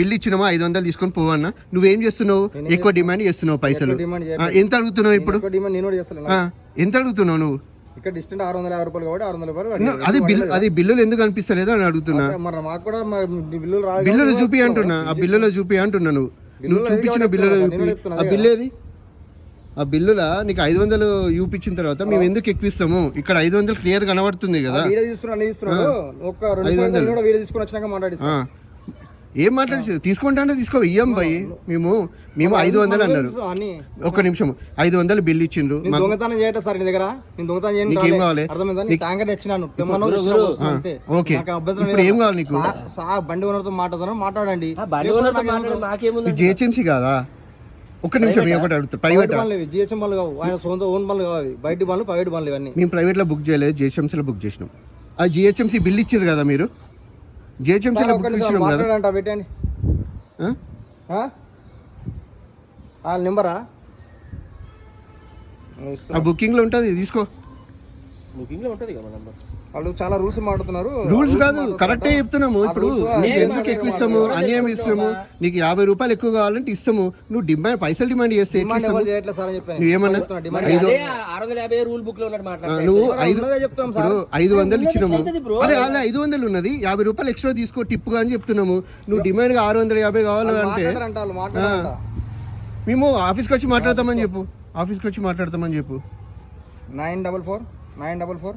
Bill ఇచ్చినామా? ఐదు వందలు తీసుకొని పోవన్నా నువ్వేం చేస్తున్నావు? నేనేం ఎక్కువ డిమాండ్ చేస్తున్నావు పైసలు. ఎంత అడుగుతున్నావు ఇప్పుడు? ఎంత అడుగుతున్నావు నువ్వు? ఇక్కడ డిస్టెంట్ ఆరు వందల యాభై రూపాయలు కాబట్టి ఆరు వందల రూపాయలు అది బిల్లు అది బిల్లులు ఎందుకు అనిపిస్తలేదు అని అడుగుతున్నా. మరి మాకు కూడా బిల్లులు బిల్లులు చూపి అంటున్నా. ఆ బిల్లులో చూపి అంటున్నా నువ్వు. నువ్వు చూపించిన బిల్లులో చూపి. ఆ బిల్లు ఏది ఆ బిల్లులా? నీకు ఐదు వందలు చూపించిన తర్వాత మేము ఎందుకు ఎక్కిస్తాము ఇక్కడ ఐదు వందలు క్లియర్ కనబడుతుంది కదా. ఏం మాట్లాడి తీసుకుంటా అంటే తీసుకో ఇయ్యం భయ్. మేము మేము ఐదు వందలు అన్నారు. అన్ని ఒక్క నిమిషం ఐదు వందలు బిల్లు ఇచ్చిండ్రు. దొంగతనం చేయటం సార్ నీ దగ్గర? నేను దొంగతనం నీకేం. కావాలి? అర్థమైందా? ట్యాంకర్ తెచ్చినాను. ఓకే. ఇప్పుడు. ఏం కావాలి నీకు? బండి ఓనర్తో మాట్లాడతాను. మాట్లాడండి. జిహెచ్ఎంసీ కాదా? ఒక్క నిమిషం నేను ఒకటి అడుగుతా. ప్రైవేట్ జిహెచ్ఎం కావు. ఆయన సొంత ఓన్. బయట ప్రైవేట్ ఇవన్నీ. మేము ప్రైవేట్లో బుక్ చేయలేదు. జిహెచ్ఎంసీలో బుక్ చేసినాం. ఆ జిహెచ్ఎంసీ బిల్ ఇచ్చారు కదా మీరు? జిహెచ్ఎంసీలో బుక్ నిమిషం ఇచ్చినాం కదా. మాట్లాడంట పెట్టండి. నెంబరా? ఆ బుకింగ్లో ఉంటది తీసుకో. బుకింగ్లో ఉంటది కదా నంబర్. వాళ్ళు చాలా రూల్స్ మాట్లాడుతున్నారు. రూల్స్ కాదు. కరెక్టే చెప్తున్నాము. ఇప్పుడు నీకు ఎందుకు ఎక్కువ ఇస్తాము. అన్యాయం ఇస్తాము? నీకు యాభై రూపాయలు ఎక్కువ కావాలంటే ఇస్తాము. నువ్వు డిమాండ్ పైసలు డిమాండ్ చేస్తే ఎట్లా ఇస్తాము? చెప్తున్నా, డిమాండ్ ఐదు- నువ్వు ఐదు ఇప్పుడు. ఐదు వందలు ఇచ్చినాము. అరే అలా ఐదు వందలు ఉన్నది. యాభై రూపాయలు ఎక్స్ట్రా తీసుకో టిప్గా అని చెప్తున్నాము. నువ్వు డిమాండ్గా ఆరు వందల యాభై కావాలి వాళ్ళు అంటే మాట్లాడతారంట, వాళ్ళు మాట్లాడతారంట. మేము ఆఫీస్కి వచ్చి మాట్లాడతామని చెప్పు. ఆఫీస్కి వచ్చి మాట్లాడతామని చెప్పు. Nine double four nine double four.